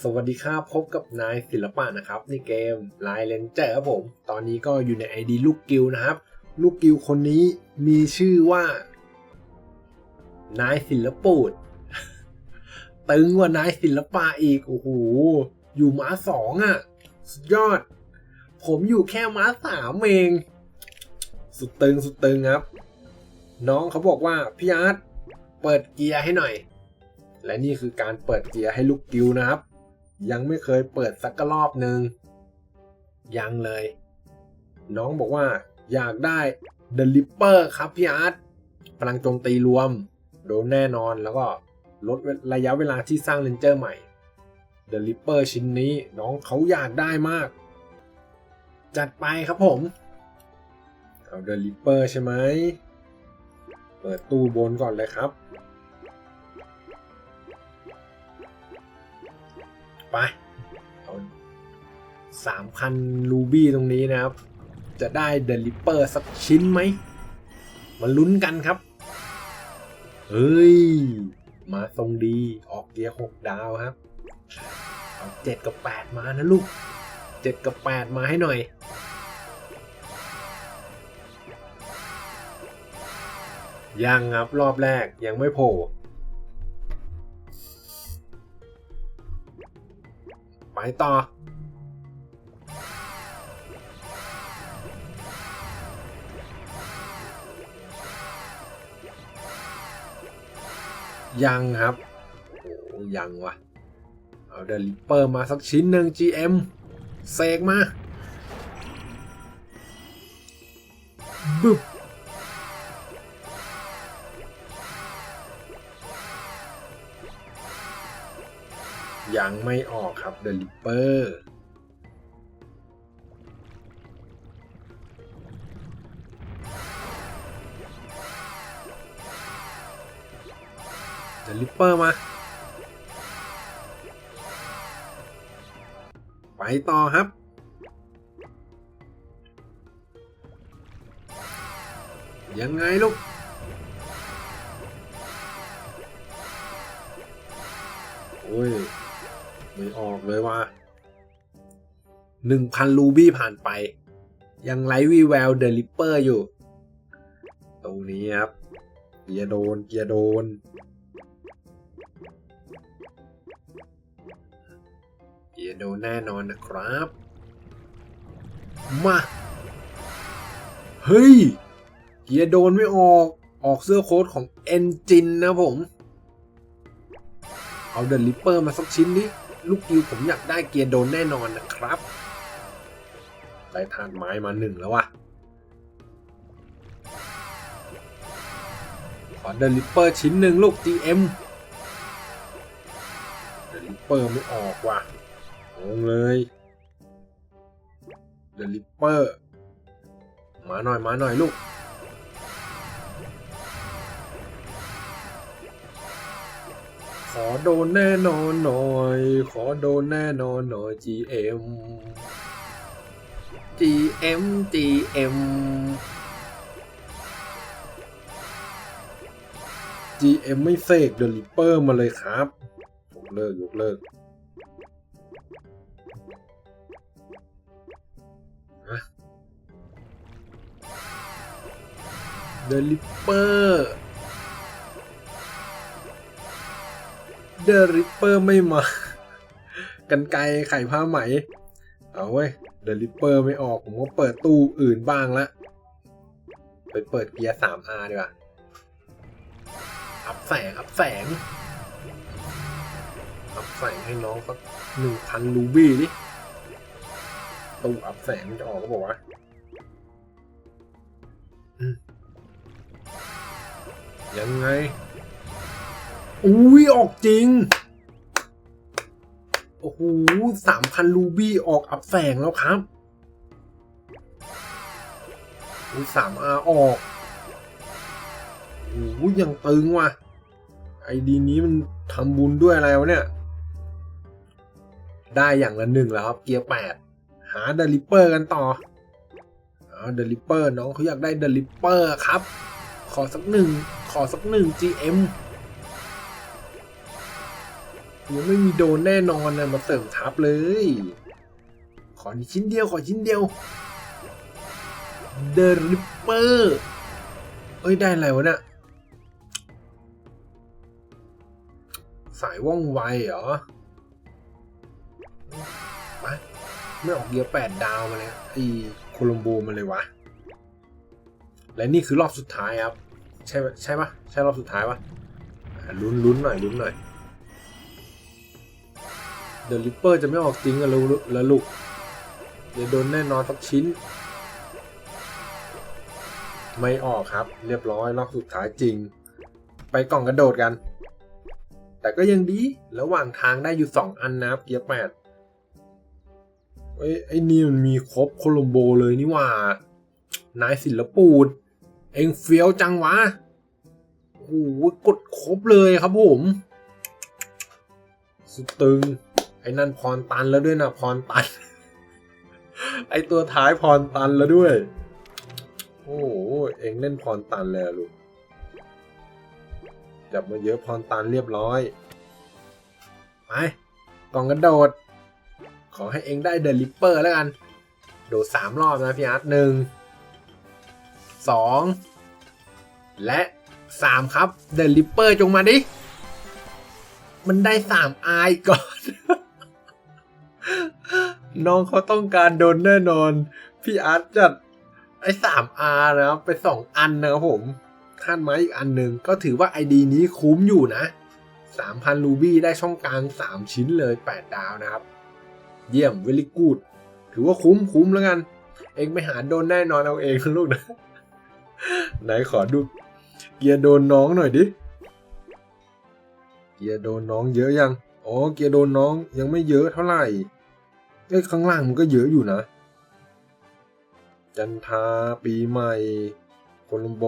สวัสดีครับ พบกับนายศิลปะนะครับ ในเกมไลน์เลนเจอร์ครับผม ตอนนี้ก็อยู่ใน ID ลูกกิลนะครับ ลูกกิลคนนี้มีชื่อว่านายศิลปูดตึงกว่านายศิลปะอีก โอ้โห อยู่ม้าสองอะ สุดยอด ผมอยู่แค่ม้าสามเอง สุดตึงสุดตึงครับ น้องเขาบอกว่า พี่อาร์ตเปิดเกียร์ให้หน่อย และนี่คือการเปิดเกียร์ให้ลูกกิวนะครับ ยังไม่เคยเปิดสักรอบหนึ่งยังเลย น้องบอกว่าอยากได้ The Ripper ครับพี่อาร์ตพลังโจมตีรวม โดนแน่นอนแล้วก็ลดระยะเวลาที่สร้างเลนเจอร์ใหม่ The Ripper ชิ้นนี้น้องเขาอยากได้มาก จัดไปครับผม เอา The Ripper ใช่ไหม เปิดตู้บนก่อนเลยครับ ไปเอาสามพันรูบี้ตรงนี้นะครับ จะได้เดลิเปอร์สักชิ้นไหมมาลุ้นกันครับ เฮ้ย มาทรงดีออกเกียร์หกดาวครับเอาเจ็ดกับแปดมานะลูกเจ็ดกับแปดมาให้หน่อยยังครับรอบแรกยังไม่โผล่ ต่อ ยังครับโอ้ยังวะเอาเดลิเปอร์มาสักชิ้นหนึ่ง GM เสกมาบึบ ยังไม่ออกครับเดลิเปอร์เดลิเปอร์มา ไปต่อครับยังไงลูก โอ้ย ไม่ออกเลยว่าหนึ่งพันรูบี้ผ่านไป ยังไร้วีแววเดลิเปอร์อยู่ ตรงนี้ครับเกียร์โดนเกียร์โดน เกียร์โดนแน่นอนนะครับ มา เฮ้ย เกียร์โดนไม่ออก ออกเสื้อโค้ดของเอนจินนะผม เอาเดลิเปอร์มาสักชิ้นนี้ ลูกกิวผมอยากได้เกียร์โดนแน่นอนนะครับ ได้ทานไม้มาหนึ่งแล้ววะขอเดลิเปอร์ชิ้นหนึ่งลูก GM เดลิเปอร์ไม่ออกว่ะงงเลยเดลิเปอร์มาหน่อยมาหน่อยลูก ขอโดนแน่นอนหน่อย ขอโดนแน่นอนหน่อย GM GM GM GM ไม่เสกเดลิเปอร์มาเลยครับยกเลิกยกเลิกเดลิเปอร์ เดลิเปอร์ไม่มา กันไกลไข่ผ้าไหม เอาเว้ยเดลิเปอร์ไม่ออก ผมก็เปิดตู้อื่นบ้างละ ไปเปิดเกียร์ 3R ดีกว่า อัพแสง อัพแสง อัพแสงให้น้องสักหนึ่งพันรูบี้ดิ ตู้อัพแสงมันจะออกก็บอกว่ายังไง อุ้ยออกจริง โอ้โหสามพันรูบี้ออกอัพแสงแล้วครับอุ้ยสามอาออกโอ้โหยังตึงว่ะ ไอดีนี้มันทำบุญด้วยอะไรวะเนี่ย ได้อย่างละหนึ่งแล้วครับ เกียร์แปดหาเดลิเปอร์กันต่อเอาเดลิเปอร์น้องเขาอยากได้เดลิเปอร์ครับ ขอสักหนึ่ง ขอสักหนึ่ง GM ยังไม่มีโดนแน่นอนนะมาเสริมทับเลย ขออีกชิ้นเดียวขอชิ้นเดียว The Ripper เอ้ย ได้อะไรวะเนี่ยสายว่องไวเหรอไปไม่ออกเกียร์แปดดาวมาเลยไอ้โคลัมโบมาเลยวะ และนี่คือรอบสุดท้ายครับ ใช่ใช่ปะใช่รอบสุดท้ายปะอะลุ้นลุ้นหน่อยลุ้นหน่อย เดอะลิปเปอร์จะไม่ออกจริงกันแล้วล้วลูก เดี๋ยวโดนแน่นอนสักชิ้น ไม่ออกครับ เรียบร้อยรอบสุดท้ายจริง ไปกล่องกระโดดกัน แต่ก็ยังดี ระหว่างทางได้อยู่สองอันนะครับเกียร์แปดเอ้ไอ้นี่มันมีครบโคลัมโบเลยนี่ว่า นายศิลปูด เองเฟี้ยวจังวะโอ้โหกดครบเลยครับผม สุดตึง ไอ้นั่นพรตันแล้วด้วยนะพรตัน ไอ้ตัวท้ายพรตันแล้วด้วย โอ้โหเองเล่นพรตันเลยลูกจับมาเยอะพรตันเรียบร้อยไปกล่องกระโดด ขอให้เองได้เดอะลิปเปอร์แล้วกัน โดดสามรอบนะพี่อาร์ตหนึ่งสองและสามครับเดอะลิปเปอร์จงมาดิ มันได้สามอายก่อน น้องเขาต้องการโดนแน่นอน พี่อาร์ตจัดไอ้สามอาร์นะครับไปสองอันนะครับผมขั้นไมาอีกอันหนึ่งก็ถือว่าไอดีนี้คุ้มอยู่นะสามพันรูบี้ได้ช่องกลางสามชิ้นเลยแปดดาวนะครับ เยี่ยมเวลิกูดถือว่าคุ้มคุ้มแล้วกัน เองไปหาโดนแน่นอนเอาเองลูกนะ ไหนขอดู เกียร์โดนน้องหน่อยดิ เกียร์โดนน้องเยอะยัง อ๋อ เกียร์โดนน้องยังไม่เยอะเท่าไหร่ อ้ข้างล่างมันก็เยอะอยู่นะ จันทาปีใหม่โคลัมโบ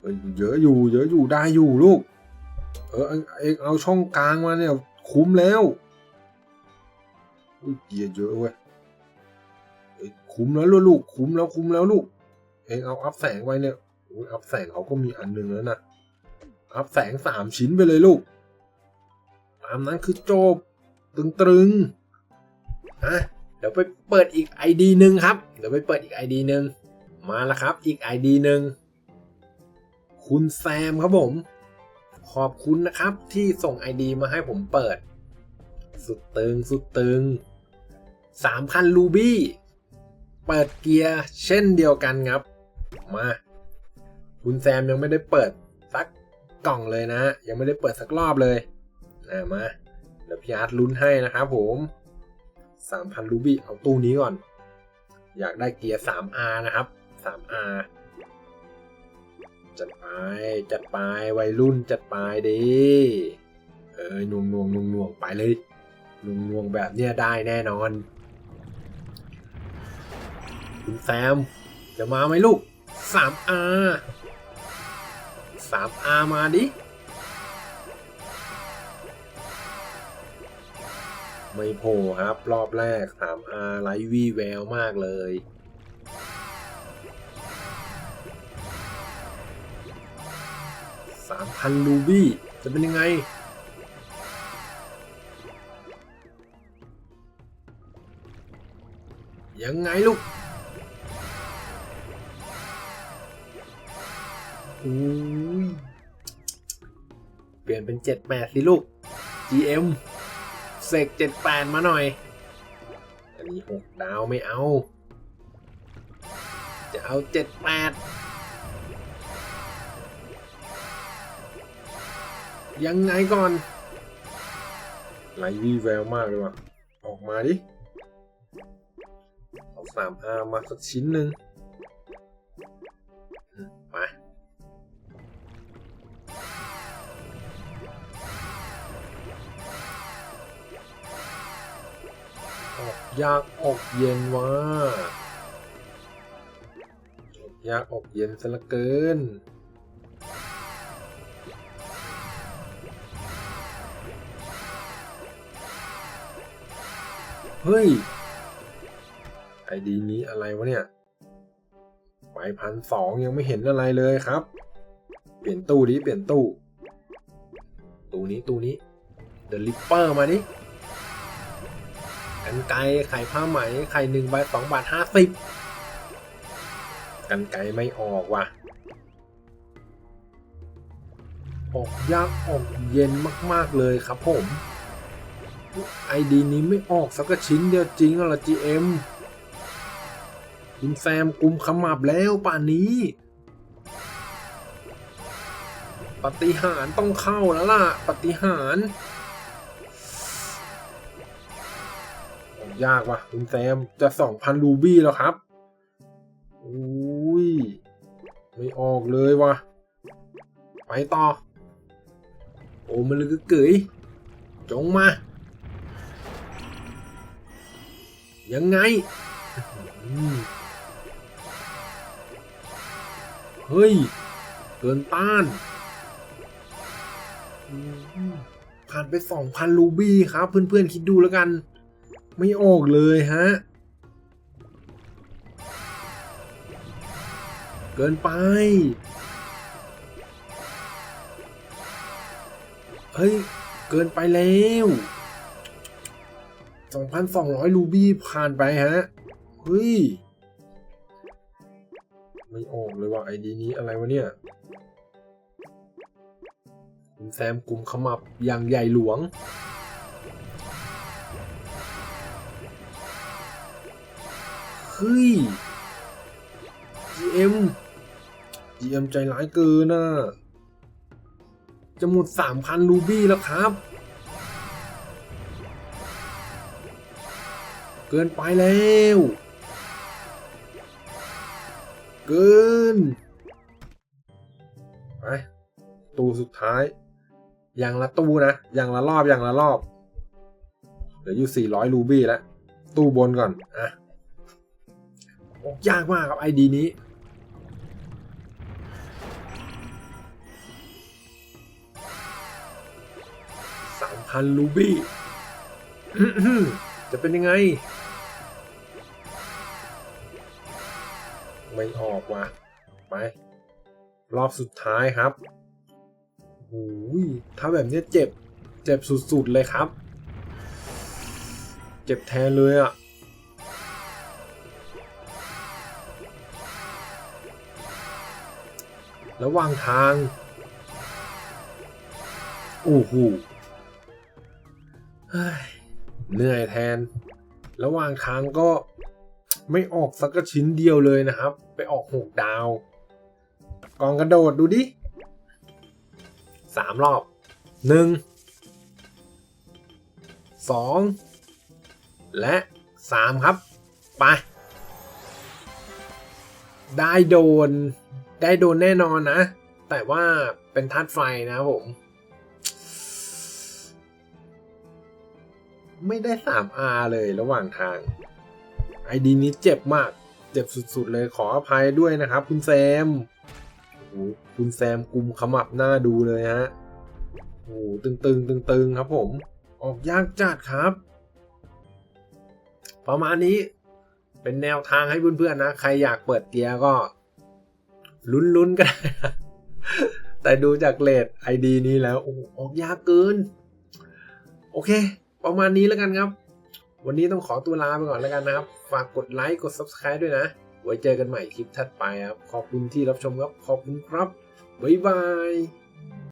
เอ้ยเยอะอยู่ เยอะอยู่ได้อยู่ลูก เออเองเองเอาช่องกลางมาเนี่ยคุ้มแล้วอุ๊ยเกียเยอะเว้ยคุ้มแล้วลูกคุ้มแล้วคุ้มแล้วลูก เองเอาอัพแสงไว้เนี่ยอุ๊ยอัพแสงเขาก็มีอันหนึ่งแล้วนะอัพแสงสามชิ้นไปเลยลูกตามนั้นคือจบ ตึงตรึง อะเดี๋ยวไปเปิดอีก ID หนึ่งครับ เดี๋ยวไปเปิดอีก ID หนึ่งมาแล้วครับ อีก ID หนึ่งคุณแซมครับผม ขอบคุณนะครับที่ส่ง ID มาให้ผมเปิด สุดตึงสุดตึง3,000รูบี้ เปิดเกียร์เช่นเดียวกันครับ มา คุณแซมยังไม่ได้เปิดสักกล่องเลยนะ ยังไม่ได้เปิดสักรอบเลยนะมา เดี๋ยวพี่อาร์ตลุ้นให้นะครับผม 3,000รูบี้เอาตู้นี้ก่อน อยากได้เกียร์ 3R นะครับ 3R จัดไป จัดไป วัยรุ่นจัดไปดิเอ้ยนวงนวงนวงนวงไปเลยนวงนวงแบบเนี้ยได้แน่นอน คุณแซม จะมาไหมลูก 3R 3R มาดิ ไม่โผล่ครับ รอบแรก 3R ไลท์วีแววมากเลย 3,000 รูบี้ จะเป็นยังไง ยังไงลูกอุ้ยเปลี่ยนเป็น 78 สิลูก GM เสก78มาหน่อย อันนี้6ดาวไม่เอา จะเอา78ยังไงก่อนไลวี่แววมากเลยว่ะ ออกมาดิ เอาสามอามาสักชิ้นหนึ่ง ยากอกเย็นว่ะอยากอกเย็นซะลือเกิน เฮ้ย ไอดีนี้อะไรวะเนี่ย ไปพันสองยังไม่เห็นอะไรเลยครับ เปลี่ยนตู้ดิ เปลี่ยนตู้ ตู้นี้ตู้นี้ เดลิปเปอร์มาดิ กันไกไข่ผ้าไหม ไข่หนึ่งใบสองบาทห้าสิบกันไกไม่ออกว่ะ ออกยากออกเย็นมาก ๆ เลยครับผม ไอดีนี้ไม่ออกสักชิ้นเดียวจริงเหรอ GM คุณแซมกุมขมับแล้วป่านนี้ ปฏิหารต้องเข้าแล้วล่ะ ปฏิหาร ยากว่ะคุณแซมจะสองพันรูบี้แล้วครับอุ้ยไม่ออกเลยว่ะ ไปต่อ โอ้มันเลยก็เกยจงมา ยังไง เฮ้ย เกินต้าน ผ่านไปสองพันรูบี้ครับ เพื่อนๆ คิดดูแล้วกัน ไม่ออกเลยฮะ เกินไป เฮ้ย เกินไปแล้ว 2,200 รูบี้ผ่านไปฮะ เฮ้ย ไม่ออกเลยว่าไอดีนี้อะไรวะเนี่ยคุณแซมกลุ่มขมับอย่างใหญ่หลวง ฮ้ย GM GM ใจร้ายเกินน่ะจะหมด3,000รูบี้แล้วครับ เกินไปแล้ว เกิน ไป ตู้สุดท้าย อย่างละตู้นะ อย่างละรอบ อย่างละรอบ เหลืออยู่ 400 รูบี้แล้ว ตู้บนก่อน อะ ยากมากครับไอดีนี้ สามพันรูบี้ จะเป็นยังไง ไม่ออกว่ะ ไป รอบสุดท้ายครับโอ้ยถ้าแบบนี้เจ็บ เจ็บสุดๆเลยครับ เจ็บแทนเลยอะ่ะ ระหว่างทางโอ้โหเฮ้ยเหนื่อยแทน ระหว่างทางก็ไม่ออกสักชิ้นเดียวเลยนะครับ ไปออกหกดาว กองกระโดดดูดิสามรอบหนึ่งสองและสามครับ ไป ได้โดน ได้โดนแน่นอนนะ แต่ว่าเป็นธาตุไฟนะผม ไม่ได้ 3R เลยระหว่างทาง ไอดีนี้เจ็บมาก เจ็บสุดๆเลยขออภัยด้วยนะครับคุณแซมโอ้โหคุณแซมกุมขมับหน้าดูเลยฮะโอ้โหตึงๆตึงๆครับผม ออกยากจัดครับ ประมาณนี้เป็นแนวทางให้เพื่อนๆนะ ใครอยากเปิดเกียร์ก็ ลุ้นๆก็ได้แต่ดูจากเลทไอดีนี้แล้วโอ้ออกยากเกิน โอเค ประมาณนี้แล้วกันครับ วันนี้ต้องขอตัวลาไปก่อนแล้วกันนะครับ ฝากกดไลค์กด Subscribe ด้วยนะ ไว้เจอกันใหม่คลิปถัดไปครับ ขอบคุณที่รับชมครับ ขอบคุณครับ บ๊ายบาย